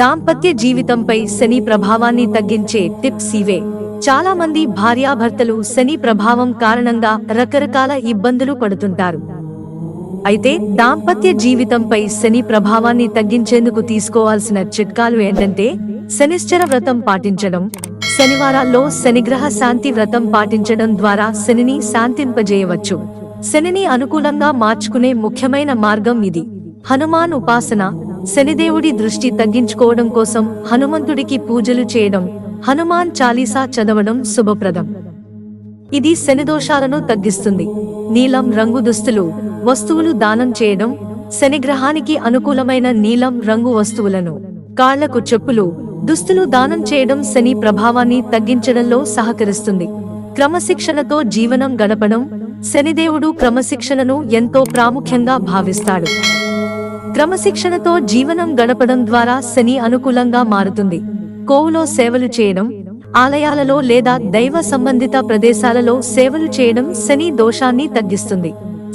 దాంపత్య జీవితంపై శని ప్రభావాన్ని తగ్గించే టిప్స్ ఇవే. చాలా మంది భార్యాభర్తలు శని ప్రభావం కారణంగా రకరకాల ఇబ్బందులు పడుతుంటారు. అయితే దాంపత్య జీవితంపై శని ప్రభావాన్ని తగ్గించేందుకు తీసుకోవాల్సిన చిట్కాలు ఏంటంటే శనిశ్చర వ్రతం పాటించడం శనివారాల్లో శనిగ్రహ శాంతి వ్రతం పాటించడం ద్వారా శనిని శాంతింపజేయవచ్చు. శనిని అనుకూలంగా మార్చుకునే ముఖ్యమైన మార్గం ఇది. హనుమాన్ ఉపాసన శనిదేవుడి దృష్టి తగ్గించుకోవడం కోసం హనుమంతుడికి పూజలు చేయడం హనుమాన్ చాలీసా చదవడం శుభప్రదం. ఇది శనిదోషాలను తగ్గిస్తుంది. నీలం రంగు దుస్తులు వస్తువులు దానం చేయడం శనిగ్రహానికి అనుకూలమైన నీలం రంగు వస్తువులను కాళ్ళకు చెప్పులు దుస్తులు దానం చేయడం శని ప్రభావాన్ని తగ్గించడంలో సహకరిస్తుంది. క్రమశిక్షణతో జీవనం గడపడం శనిదేవుడు క్రమశిక్షణను ఎంతో ప్రాముఖ్యంగా భావిస్తాడు. క్రమశిక్షణతో జీవనం గడపడం ద్వారా శని అనుకూలంగా మారుతుంది. కోవులో సేవలు చేయడం ఆలయాలలో లేదా దైవ సంబంధిత ప్రదేశాలలో సేవలు చేయడం శని దోషాన్ని తగ్గిస్తుంది.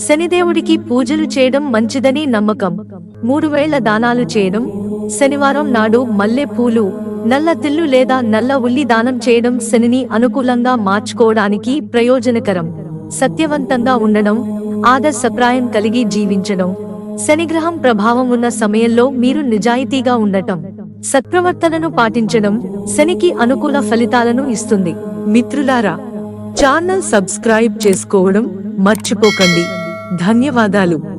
శనిదేవుడికి పూజలు చేయడం మంచిదని నమ్మకం. మూడు వేళ్ళ దానాలు చేయడం శనివారం నాడు మల్లె పూలు నల్ల తిల్లు లేదా నల్ల ఉల్లి దానం చేయడం శనిని అనుకూలంగా మార్చుకోవడానికి ప్రయోజనకరం. సత్యవంతంగా ఉండడం ఆదర్శప్రాయం కలిగి జీవించడం. శనిగ్రహం ప్రభావం ఉన్న సమయంలో మీరు నిజాయితీగా ఉండటం సత్ప్రవర్తనను పాటించడం శనికి అనుకూల ఫలితాలను ఇస్తుంది. మిత్రులారా ఛానల్ సబ్స్క్రైబ్ చేసుకోవడం మర్చిపోకండి. ధన్యవాదాలు.